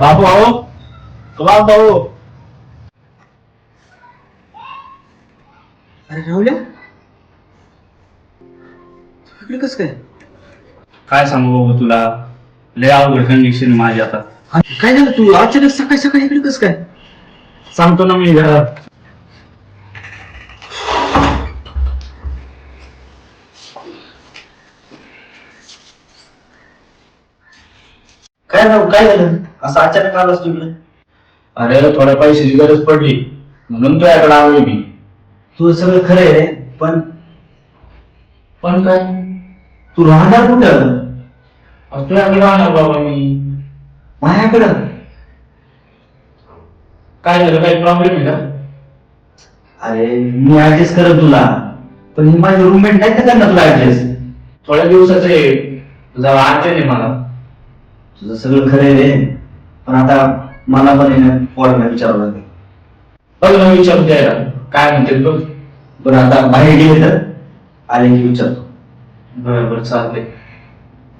बाबू भाऊ? बाबू भाऊ. अरे राहुल्या? तू इकडे कस काय? काय सांगू बाबू तुला? लय अवघड कंडिशन माझी आता. काय झालं तू? अचानक सकाळी सकाळी इकडे कस काय? सांगतो ना मी घरात. काय राहू काय झालं? असं अचानक आलास तू इकडे अरे थोड्या पैशाची गरज पडली. म्हणून तुझ्याकडे आलोय मी. तुझं सगळं खरं आहे पण पण काय? तू राहणार कुठं अहो, तुझ्याकडे राहणार बाबा मी. माझ्याकडं? काय झालं? काही प्रॉब्लेम आहे का? अरे मी ऍडजस्ट करत तुला. पण हे माझे रूममेट नाही तर करणार तुला ऍडजस्ट थोड्या दिवसाचं आहे तुझा अर्जंट आहे मला. तुझं सगळं खरं आहे रे. पण आता मला पण ना पोरांना विचारावं लागेल. बघ ना विचारू द्यायला काय म्हणते बघ. बरं आता बाहेर गेले तर? आले की विचारतो. बरं बरं चालतंय.